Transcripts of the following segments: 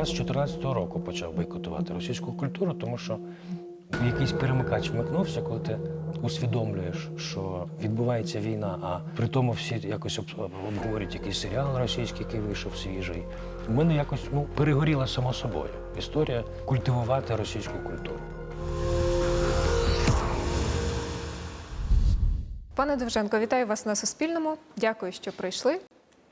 Я з 14-го року почав бойкотувати російську культуру, тому що якийсь перемикач вмикнувся, коли ти усвідомлюєш, що відбувається війна, а при тому всі якось об- обговорюють якийсь серіал російський, який вийшов свіжий. У мене якось ну, перегоріла само собою історія культивувати російську культуру. Пане Довженко, вітаю вас на Суспільному. Дякую, що прийшли.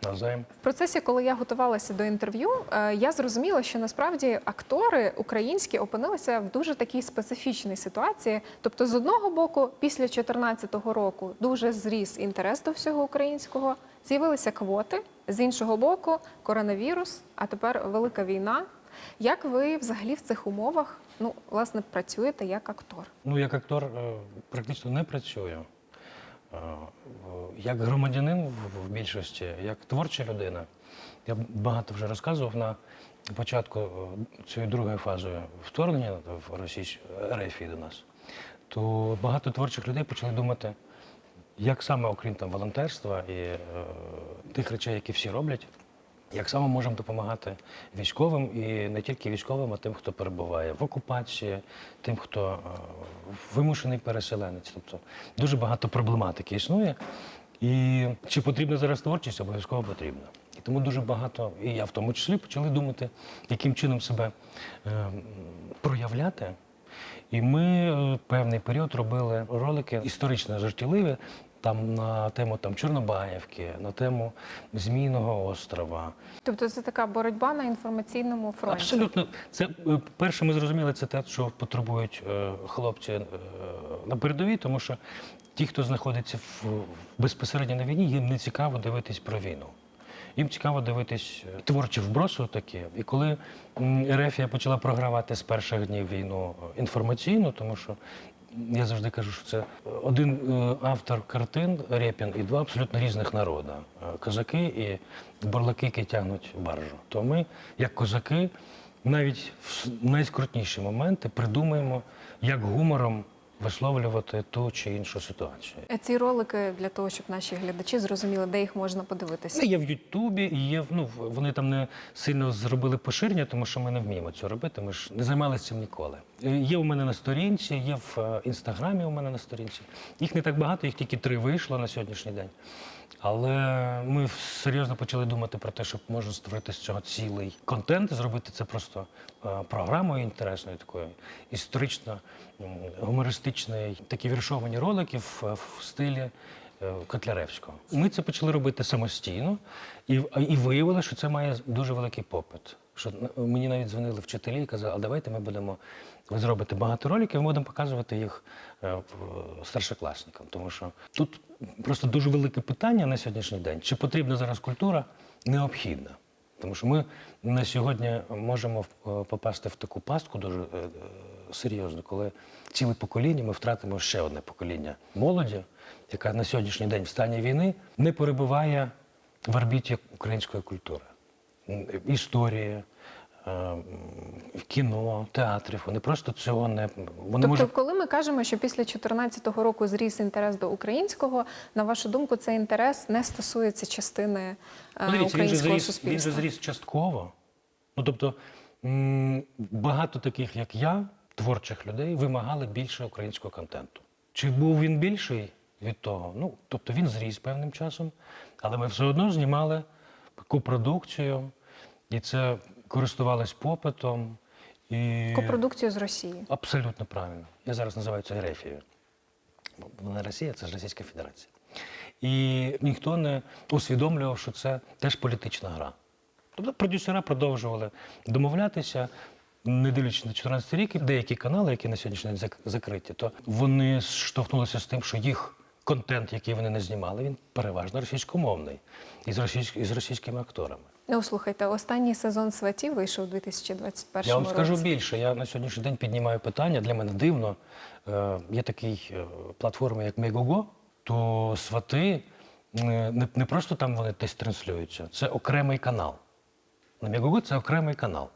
Навзаєм. В процесі, коли я готувалася до інтерв'ю, е, я зрозуміла, що насправді актори українські опинилися в дуже такій специфічній ситуації. Тобто, з одного боку, після 2014 року дуже зріс інтерес до всього українського, з'явилися квоти. З іншого боку, коронавірус, а тепер велика війна. Як ви взагалі в цих умовах ну, власне працюєте як актор? Ну, як актор е, практично не працюю. Е, Як громадянин в- в більшості, як творча людина, я багато вже розказував на початку е, цієї другої фази вторгнення в Російську РФ до нас, то багато творчих людей почали думати, як саме, окрім там волонтерства і е, тих речей, які всі роблять, як саме можемо допомагати військовим і не тільки військовим, а тим, хто перебуває в окупації, тим, хто е, вимушений переселенець. Тобто дуже багато проблематики існує. І чи потрібна зараз творчість, обов'язково потрібно. І тому дуже багато, і я в тому числі, почали думати, яким чином себе е, проявляти. І ми е, певний період робили ролики історично жартівливі, там на тему там, Чорнобаївки, на тему Змійного острова. Тобто, це така боротьба на інформаційному фронті. Абсолютно, це е, перше, ми зрозуміли, це те, що потребують е, хлопці е, на передовій, тому що ті, хто знаходиться в, в- безпосередньо на війні, їм не цікаво дивитись про війну. Їм цікаво дивитись е, творчі вброси такі. І коли м, Ерефія почала програвати з перших днів війну е, інформаційно, тому що я завжди кажу, що це один е, автор картин Рєпін і два абсолютно різних народи Е, козаки і бурлаки, які тягнуть баржу. То ми, як козаки, навіть в найскрутніші моменти придумаємо, як гумором висловлювати ту чи іншу ситуацію. Е, Ці ролики для того, щоб наші глядачі зрозуміли, де їх можна подивитися. Це є в Ютубі, і є ну, вони там не сильно зробили поширення, тому що ми не вміємо цього робити. Ми ж не займалися цим ніколи. Е, Є у мене на сторінці, є в е, інстаграмі у мене на сторінці. Їх не так багато, їх тільки три вийшло на сьогоднішній день. Але ми серйозно почали думати про те, щоб можна створити з цього цілий контент, зробити це просто е, програмою інтересною, такою історично гумористичною, такі віршовані ролики в, стилі Котляревського. Ми це почали робити самостійно, і, і виявили, що це має дуже великий попит. Що мені навіть дзвонили вчителі і казали, а давайте ми будемо, ви зробите багато роликів, ми будемо показувати їх е, старшокласникам. Тому що тут просто дуже велике питання на сьогоднішній день, чи потрібна зараз культура необхідна. Тому що ми на сьогодні можемо е, попасти в таку пастку дуже е, е, коли ціле покоління ми втратимо ще одне покоління молоді, яка на сьогоднішній день в стані війни не перебуває в орбіті української культури, е, м, кіно, театрів. Вони просто цього не вони Тобто, можуть коли ми кажемо, що після 2014 року зріс інтерес до українського, на вашу думку, цей інтерес не стосується частини е, Ну, дивіться, він же українського зріс, він же зріс частково. Ну тобто багато таких, як я, творчих людей, вимагали більше українського контенту. Чи був він більший від того? Ну, тобто він зріс певним часом, але ми все одно знімали копродукцію, і це користувалось попитом. І... Копродукцію з Росії. Абсолютно правильно. Я зараз називаю це Ерефією. Бо Вона Росія, це ж Російська Федерація. І ніхто не усвідомлював, що це теж політична гра. Тобто продюсера продовжували домовлятися, не дивлячись на 14 рік, і деякі канали, які на сьогоднішній день закриті, то вони штовхнулися з тим, що їх контент, який вони не знімали, він переважно російськомовний і з, російськ... російськими акторами. Ну, слухайте, останній сезон сватів вийшов у 2021 Я вам році. скажу більше. Я на сьогоднішній день піднімаю питання. Для мене дивно. Е, є такий е, платформа, як Megogo, то свати е, не, не просто там вони десь транслюються, це окремий канал. На Megogo це окремий канал.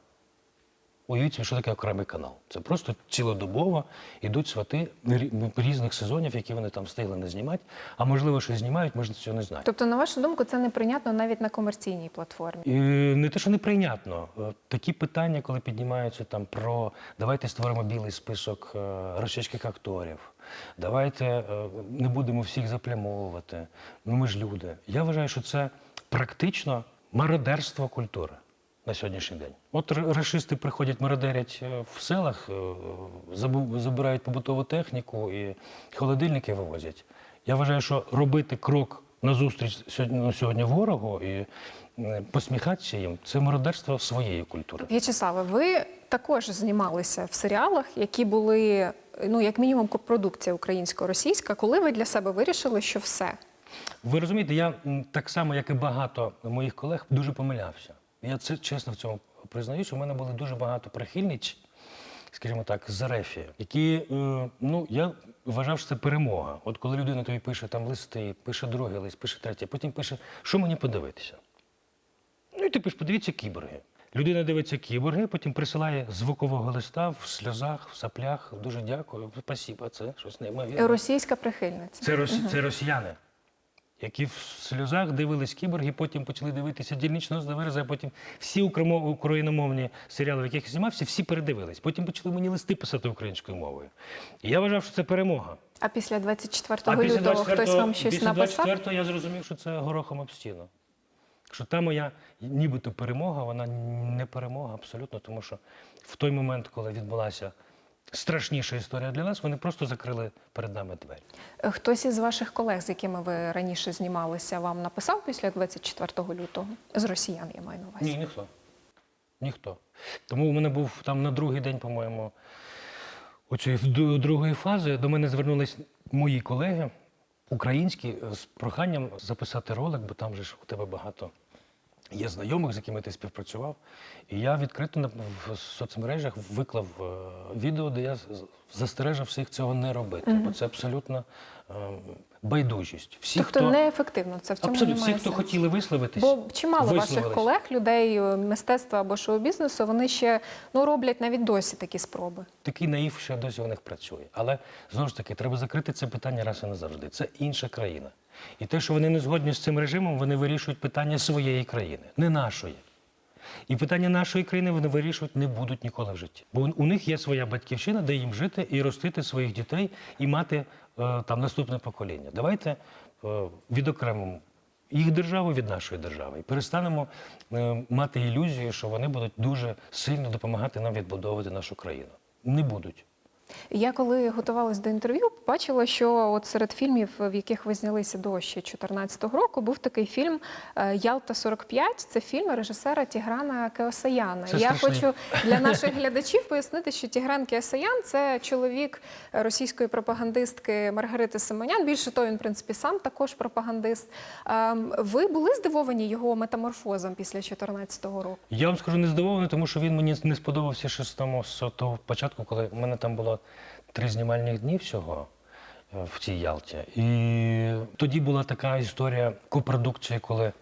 Уявіть собі, що таке окремий канал. Це просто цілодобово йдуть свати рі- різних сезонів, які вони там встигли не знімати. А можливо, що знімають, можна цього не знати. Тобто, на вашу думку, це неприйнятно навіть на комерційній платформі. І не те, що неприйнятно. Е, Такі питання, коли піднімаються там про давайте створимо білий список е, російських акторів, давайте е, не будемо всіх заплямовувати. Ну ми ж люди. Я вважаю, що це практично мародерство культури на сьогоднішній день. От рашисти приходять мародерять е, в селах, е, забирають побутову техніку і холодильники вивозять. Я вважаю, що робити крок назустріч сьогодні, ну, сьогодні ворогу і е, посміхатися їм це мародерство своєї культури. В'ячеславе, ви також знімалися в серіалах, які були ну як мінімум копродукція українсько-російська. Коли ви для себе вирішили, що все? Ви розумієте, я так само, як і багато моїх колег, дуже помилявся. Я це чесно в цьому признаюсь. У мене було дуже багато прихильниць, скажімо так, з Арефії, які, е, ну, я вважав, що це перемога. От коли людина тобі пише там листи, пише другий лист, пише третій, потім пише, що мені подивитися. Ну і ти пишеш, подивіться кіборги. Людина дивиться кіборги, потім присилає звукового листа в сльозах, в саплях. Дуже дякую, спасибо, це щось неймовірне. Російська прихильниця. Це, рос... це росіяни, які в сльозах дивились кіборги, потім почали дивитися дільничного заверза, а потім всі україномовні серіали, в яких я знімався, всі передивились. Потім почали мені листи писати українською мовою. І я вважав, що це перемога. А після 24 лютого хтось вам щось після написав? 24-го я зрозумів, що це горохом об стіну. Що та моя нібито перемога, вона не перемога абсолютно, тому що в той момент, коли відбулася страшніша історія для нас, вони просто закрили перед нами двері. Е, Хтось із ваших колег, з якими ви раніше знімалися, вам написав після 24 лютого? З росіян я маю на увазі. Ні, ніхто. Ніхто. Тому у мене був там на другий день, по-моєму, оцієї д- другої фази до мене звернулись мої колеги українські е, з проханням записати ролик, бо там же ж у тебе багато є знайомих, з якими ти співпрацював. І я відкрито в соцмережах виклав е, відео, де я з- всіх цього не робити, бо це абсолютно е, байдужість. Всі, тобто хто, неефективно це в цьому абсолютно всі, хто сенсу. хотіли висловитись, Бо чимало ваших колег, людей е, мистецтва або шоу-бізнесу, вони ще ну роблять навіть досі такі спроби. такий наїв ще досі у них працює. Але знову ж таки, треба закрити це питання раз і назавжди. Це інша країна. І те, що вони не згодні з цим режимом, вони вирішують питання своєї країни, не нашої. І питання нашої країни вони вирішувати не будуть ніколи в житті. Бо у них є своя батьківщина, де їм жити і ростити своїх дітей і мати е, там наступне покоління. Давайте е, відокремимо їх державу від нашої держави і перестанемо е, мати ілюзію, що вони будуть дуже сильно допомагати нам відбудовувати нашу країну. Не будуть. Я коли готувалась до інтерв'ю, побачила, що от серед фільмів, в яких ви знялися до ще 2014 року, був такий фільм е, Ялта 45 Це фільм режисера Тіграна Кеосаяна. Це Я страшний. хочу для наших глядачів пояснити, що Тігран Кеосаян це чоловік російської пропагандистки Маргарити Симонян. Більше того, він в принципі сам також пропагандист. Ем, Ви були здивовані його метаморфозом після 2014 року? Я вам скажу не здивований, тому що він мені не сподобався ще з того початку, коли в мене там було три знімальних дні всього е, в цій Ялті. І тоді була така історія копродукції, коли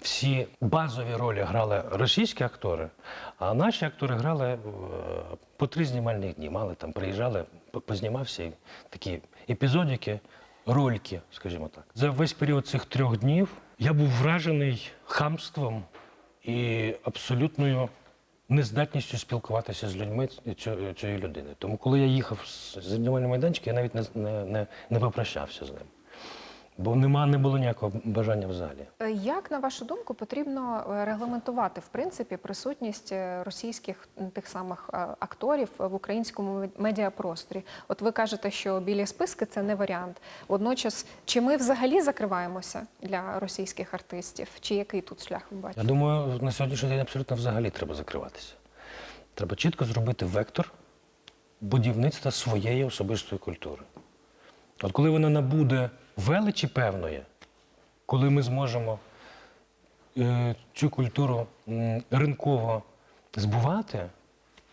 всі базові ролі грали російські актори, а наші актори грали е, по три знімальних дні. Мали там, приїжджали, познімався такі епізодики, рольки, скажімо так. За весь період цих трьох днів я був вражений хамством і абсолютною нездатністю спілкуватися з людьми цієї людини. Тому, коли я їхав з знімального майданчика, я навіть не, не, не попрощався з ним. Бо нема, не було ніякого бажання взагалі. Е, Як на вашу думку потрібно е, регламентувати в принципі присутність е, російських тих самих акторів в українському мед- медіапросторі? От ви кажете, що білі списки це не варіант. Водночас, чи ми взагалі закриваємося для російських артистів, чи який тут шлях ви бачите? Я думаю, на сьогоднішній день абсолютно взагалі треба закриватися. Треба чітко зробити вектор будівництва своєї особистої культури. От коли вона набуде величі певної, коли ми зможемо е, цю культуру м, ринково збувати,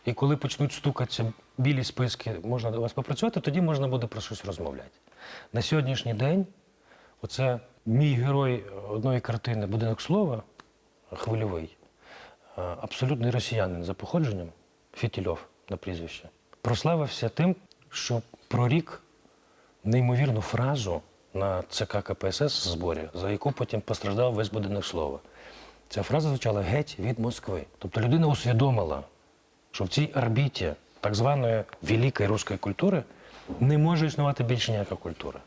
і коли почнуть стукатися білі списки, можна до вас попрацювати, тоді можна буде про щось розмовляти. На сьогоднішній день, оце мій герой одної картини Будинок слова, хвильовий, е, абсолютний росіянин за походженням, Фітільов на прізвище, прославився тим, що прорік неймовірну фразу на ЦК КПСС зборі, за яку потім постраждав весь будинок слова. Ця фраза звучала геть від Москви. Тобто людина усвідомила, що в цій орбіті так званої великої руської культури не може існувати більше ніяка культура.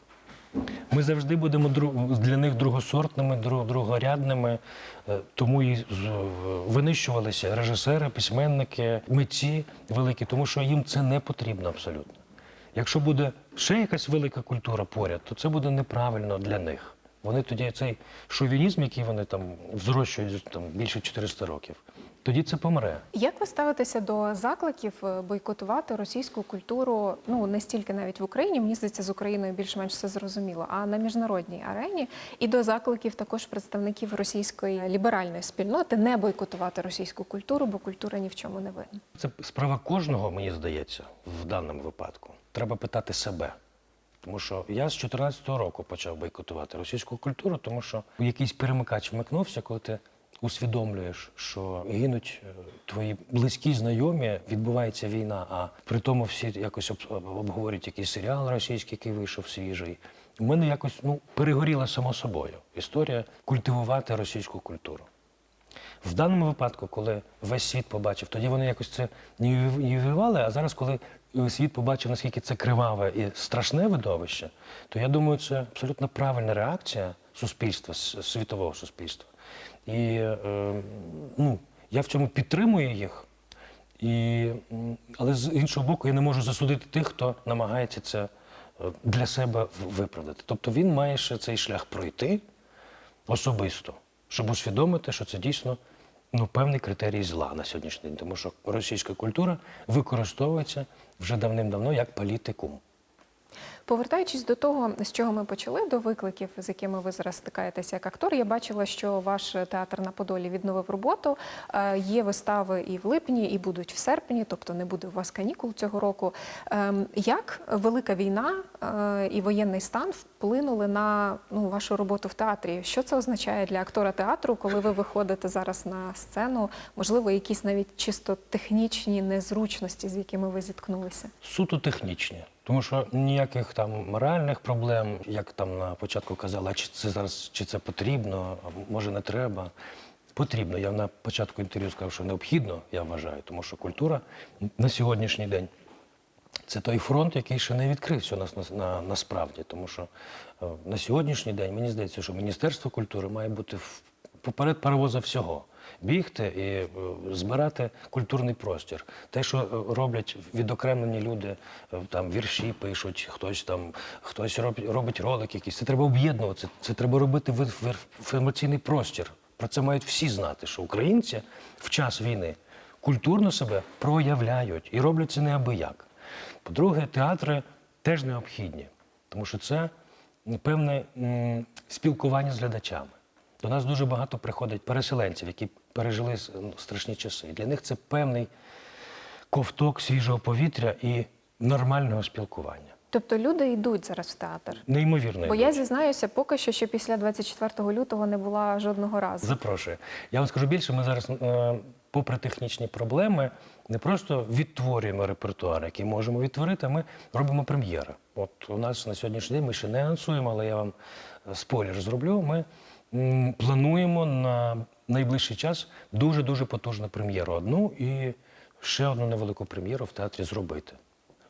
Ми завжди будемо для них другосортними, другорядними, е, тому і винищувалися режисери, письменники, митці великі, тому що їм це не потрібно абсолютно. Якщо буде ще якась велика культура поряд, то це буде неправильно для них. Вони тоді цей шовінізм, який вони там взрощують там, більше 400 років, тоді це помре. Як ви ставитеся до закликів е, бойкотувати російську культуру? Ну не стільки навіть в Україні, мені здається, з Україною більш-менш все зрозуміло, а на міжнародній арені і до закликів також представників російської ліберальної спільноти не бойкотувати російську культуру, бо культура ні в чому не винна. Це справа кожного, мені здається, в даному випадку. Треба питати себе. Тому що я з 2014 року почав бойкотувати російську культуру, тому що якийсь перемикач вмикнувся, коли ти усвідомлюєш, що гинуть е, твої близькі знайомі, відбувається війна, а при тому всі якось об- об- обговорюють якийсь серіал російський, який вийшов свіжий. У мене якось ну, перегоріла само собою історія культивувати російську культуру. В даному випадку, коли весь світ побачив, тоді вони якось це не уявляли, а зараз, коли е, світ побачив, наскільки це криваве і страшне видовище, то я думаю, це абсолютно правильна реакція суспільства, світового суспільства. І е, ну, я в цьому підтримую їх. І, але з іншого боку, я не можу засудити тих, хто намагається це е, для себе виправдати. Тобто він має ще цей шлях пройти особисто, щоб усвідомити, що це дійсно ну, певний критерій зла на сьогоднішній день, тому що російська культура використовується вже давним-давно як політикум. Повертаючись до того, з чого ми почали, до викликів, з якими ви зараз стикаєтеся як актор, я бачила, що ваш театр на Подолі відновив роботу. Е, Є вистави і в липні, і будуть в серпні, тобто не буде у вас канікул цього року. Ем, Як велика війна е, і воєнний стан вплинули на ну, вашу роботу в театрі? Що це означає для актора театру, коли ви виходите зараз на сцену? Можливо, якісь навіть чисто технічні незручності, з якими ви зіткнулися? Суто технічні. Тому що ніяких там моральних проблем, як там на початку казали, чи це зараз чи це потрібно, може не треба. Потрібно. Я на початку інтерв'ю сказав, що необхідно, я вважаю, тому що культура на сьогоднішній день це той фронт, який ще не відкрився у нас на, на, насправді. Тому що е, на сьогоднішній день мені здається, що Міністерство культури має бути в- поперед паровоза всього. Бігти і е, збирати культурний простір. Те, що е, роблять відокремлені люди, е, там вірші пишуть, хтось там хтось робить, робить ролик якийсь. Це треба об'єднуватися, це треба робити в, емоційний простір. Про це мають всі знати, що українці в час війни культурно себе проявляють і роблять це неабияк. По-друге, театри теж необхідні, тому що це певне спілкування з глядачами. До нас дуже багато приходить переселенців, які пережили ну, страшні часи. Для них це певний ковток свіжого повітря і нормального спілкування. Тобто люди йдуть зараз в театр. Неймовірно. Бо йдуть. я зізнаюся, поки що ще після 24 лютого не була жодного разу. Запрошую. Я вам скажу більше, ми зараз, е, попри технічні проблеми, не просто відтворюємо репертуар, який можемо відтворити, а ми робимо прем'єри. От у нас на сьогоднішній день ми ще не анонсуємо, але я вам е, спойлер зроблю. Ми плануємо на найближчий час дуже-дуже потужну прем'єру. Одну і ще одну невелику прем'єру в театрі зробити.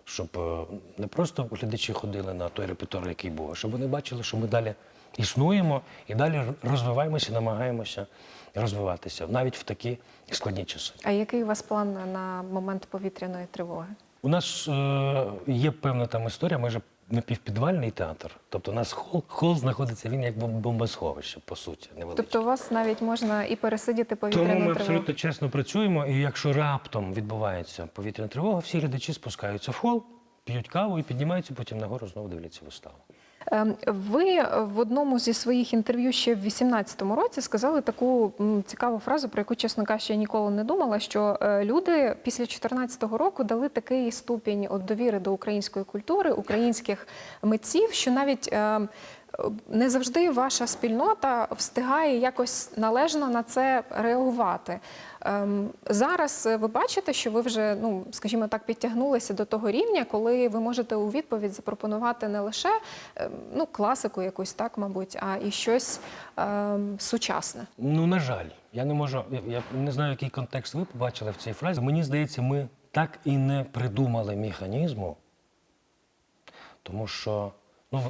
Щоб е, не просто глядачі ходили на той репертуар, який був, а щоб вони бачили, що ми далі існуємо і далі розвиваємося, намагаємося розвиватися навіть в такі складні часи. А який у вас план на момент повітряної тривоги? У нас е, є певна там історія, ми ж напівпідвальний театр. Тобто у нас хол, хол знаходиться він як бом- бомбосховище, по суті, невеличке. Тобто у вас навіть можна і пересидіти повітряну Тому ми тривогу? абсолютно чесно працюємо, і якщо раптом відбувається повітряна тривога, всі глядачі спускаються в хол, п'ють каву і піднімаються потім нагору знову дивляться виставу. Ем, Ви в одному зі своїх інтерв'ю ще в 2018 році сказали таку цікаву фразу, про яку, чесно кажучи, я ніколи не думала, що е, люди після 2014 року дали такий ступінь довіри до української культури, українських митців, що навіть ем, не завжди ваша спільнота встигає якось належно на це реагувати. Ем, Зараз е, ви бачите, що ви вже, ну скажімо так, підтягнулися до того рівня, коли ви можете у відповідь запропонувати не лише ем, ну, класику якусь, так, мабуть, а і щось ем, сучасне. Ну, на жаль, я не можу. Я, я не знаю, який контекст ви побачили в цій фразі. Мені здається, ми так і не придумали механізму, тому що, ну,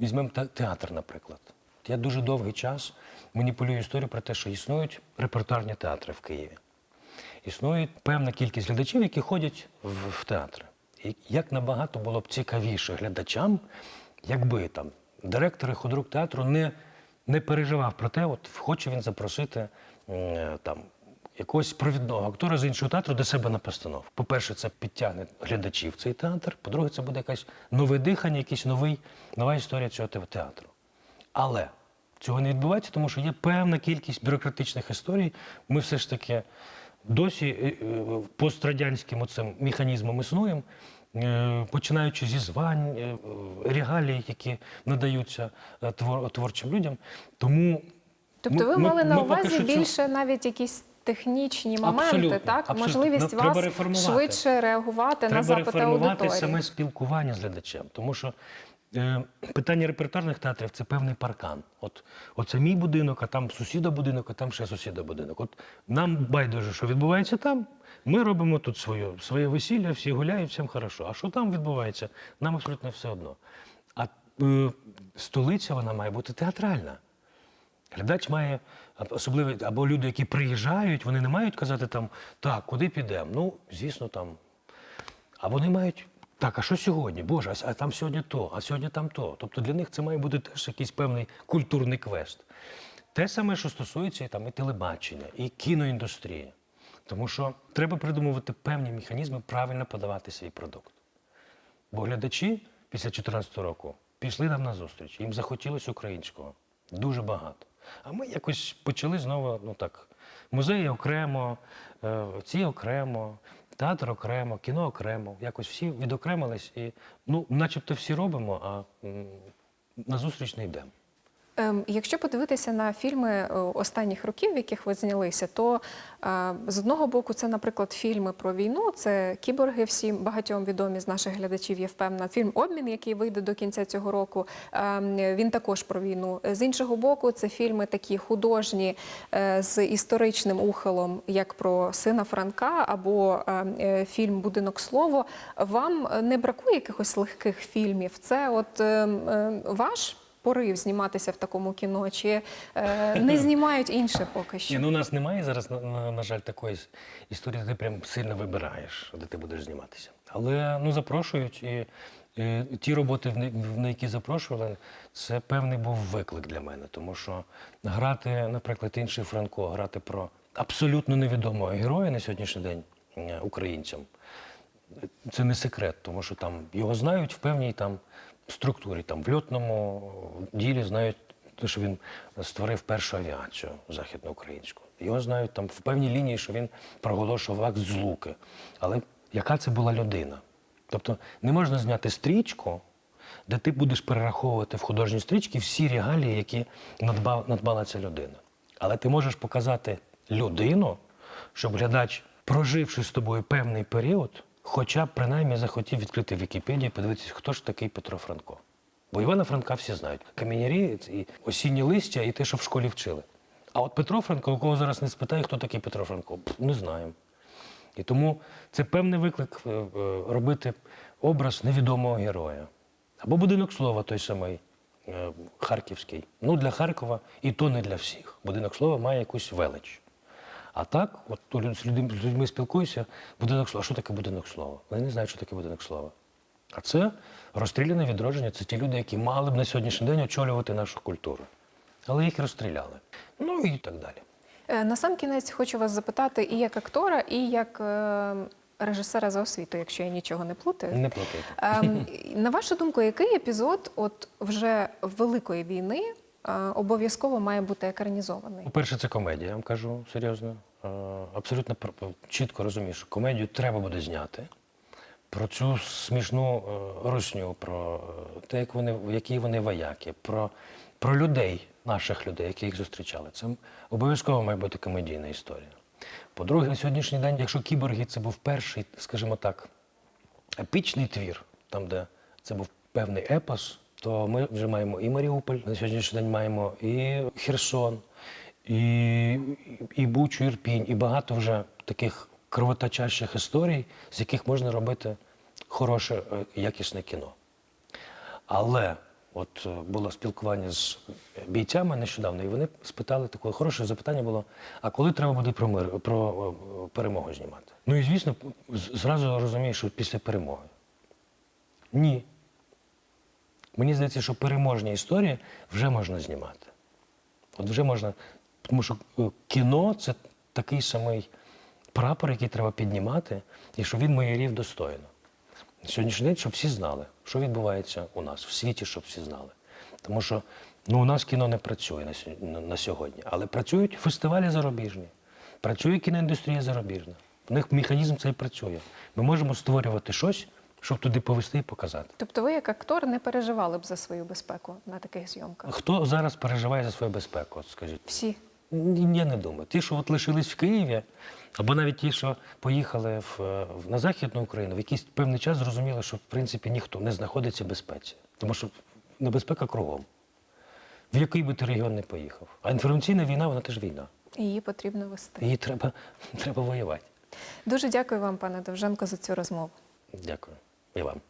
візьмемо театр, наприклад. Я дуже довгий час маніпулюю історію про те, що існують репертуарні театри в Києві. Існує певна кількість глядачів, які ходять в, в театри. І як набагато було б цікавіше глядачам, якби там директор і худрук театру не, не переживав про те, от хоче він запросити там, якогось провідного актора з іншого театру до себе на постанову. По-перше, це підтягне глядачів цей театр. По-друге, це буде якесь нове дихання, якийсь новий, нова історія цього театру. Але цього не відбувається, тому що є певна кількість бюрократичних історій. Ми все ж таки досі е, е, пострадянським оцим механізмом існуємо, е, починаючи зі звань, регалій, які надаються твор- творчим людям. Тому Тобто ви ми- мали ми- на увазі більше навіть якісь технічні моменти, Абсолютно, так? абсолютно. Можливість Ну, треба вас швидше реагувати на Треба запити реформувати аудиторії. саме спілкування з глядачем, тому що е, питання репертуарних театрів це певний паркан. От оце мій будинок, а там сусіда будинок, а там ще сусіда будинок. От нам байдуже, що відбувається там. Ми робимо тут своє, своє весілля, всі гуляють, всім хорошо. А що там відбувається, нам абсолютно все одно. А е, столиця вона має бути театральна. Глядач має особливо, або люди, які приїжджають, вони не мають казати там, так, куди підемо? Ну, звісно, там. А вони мають. Так, а що сьогодні? Боже, а там сьогодні то, а сьогодні там то. Тобто для них це має бути теж якийсь певний культурний квест. Те саме, що стосується і, там, і телебачення, і кіноіндустрії. Тому що треба придумувати певні механізми правильно подавати свій продукт. Бо глядачі після 2014 року пішли нам на зустріч. Їм захотілося українського. Дуже багато. А ми якось почали знову, ну так, музеї окремо, е, ці окремо, театр окремо, кіно окремо. Якось всі відокремились і, ну, начебто всі робимо, а назустріч на зустріч не йдемо. Ем, Якщо подивитися на фільми е, останніх років, в яких ви знялися, то е, з одного боку це, наприклад, фільми про війну, це кіборги, всім багатьом відомі з наших глядачів, я впевнена. Фільм Обмін, який вийде до кінця цього року, ем, він також про війну. З іншого боку, це фільми такі художні е, з історичним ухилом, як про сина Франка або ем, фільм Будинок слово. Вам не бракує якихось легких фільмів? Це от ваш порив зніматися в такому кіно, чи е, не знімають інше поки що? Ні, ну у нас немає зараз, на, на, жаль, такої історії, де ти прям сильно вибираєш, де ти будеш зніматися. Але ну, запрошують, і, ті роботи, на які запрошували, це певний був виклик для мене. Тому що грати, наприклад, інший Франко, грати про абсолютно невідомого героя на сьогоднішній день е, українцям, це не секрет, тому що там його знають в певній там структурі, там в льотному ділі знають, те, що він створив першу авіацію західноукраїнську. Його знають там в певній лінії, що він проголошував акт злуки. Але яка це була людина? Тобто не можна зняти стрічку, де ти будеш перераховувати в художній стрічці всі регалії, які надбав, надбала ця людина. Але ти можеш показати людину, щоб глядач, проживши з тобою певний період, хоча б принаймні захотів відкрити Вікіпедію подивитися, хто ж такий Петро Франко. Бо Івана Франка всі знають. Камінярі, і осінні листя, і те, що в школі вчили. А от Петро Франко, у кого зараз не спитає, хто такий Петро Франко, не знаємо. І тому це певний виклик е, е, робити образ невідомого героя. Або будинок слова той самий е, харківський. Ну, для Харкова і то не для всіх. Будинок слова має якусь велич. А так, от з людьми, з людьми спілкуюся, будинок слова. Що таке будинок слова? Вони не знають, що таке будинок слова. А це розстріляне відродження. Це ті люди, які мали б на сьогоднішній день очолювати нашу культуру. Але їх розстріляли. Ну і так далі. Е, На сам кінець хочу вас запитати і як актора, і як е, режисера за освітою, якщо я нічого не плутаю. Не платити. Ем, На вашу думку, який епізод от вже великої війни обов'язково має бути екранізований? По-перше, це комедія, я вам кажу серйозно. Абсолютно чітко розумію, що комедію треба буде зняти. про цю смішну е, русню, про е, те, як вони, які вони вояки, про, про людей, наших людей, які їх зустрічали. Це обов'язково має бути комедійна історія. По-друге, на сьогоднішній день, якщо кіборги це був перший, скажімо так, епічний твір, там, де це був певний епос, то ми вже маємо і Маріуполь, на сьогоднішній день маємо і Херсон, і, і Бучу, Ірпінь, і багато вже таких кровоточащих історій, з яких можна робити хороше, е, якісне кіно. Але от е, було спілкування з бійцями нещодавно, і вони спитали таке хороше запитання було: а коли треба буде про мир, про е, перемогу знімати? Ну і звісно, зразу розумієш, що після перемоги. Ні. Мені здається, що переможні історії вже можна знімати. От вже можна, тому що е, кіно це такий самий прапор, який треба піднімати, і що він майорів достойно. Сьогоднішній день, щоб всі знали, що відбувається у нас, в світі, щоб всі знали. Тому що ну, у нас кіно не працює на, сьогодні, але працюють фестивалі зарубіжні, працює кіноіндустрія зарубіжна. В них механізм цей працює. Ми можемо створювати щось, щоб туди повести і показати. Тобто ви, як актор, не переживали б за свою безпеку на таких зйомках? Хто зараз переживає за свою безпеку? От скажіть. Всі. Я не думаю. Ті, що от лишились в Києві, або навіть ті, що поїхали в, в- на Західну Україну, в якийсь певний час зрозуміли, що в принципі ніхто не знаходиться в безпеці. Тому що небезпека кругом. В який би ти регіон не поїхав. А інформаційна війна, вона теж війна. Її потрібно вести. Її треба, треба воювати. Дуже дякую вам, пане Довженко, за цю розмову. Дякую. І вам.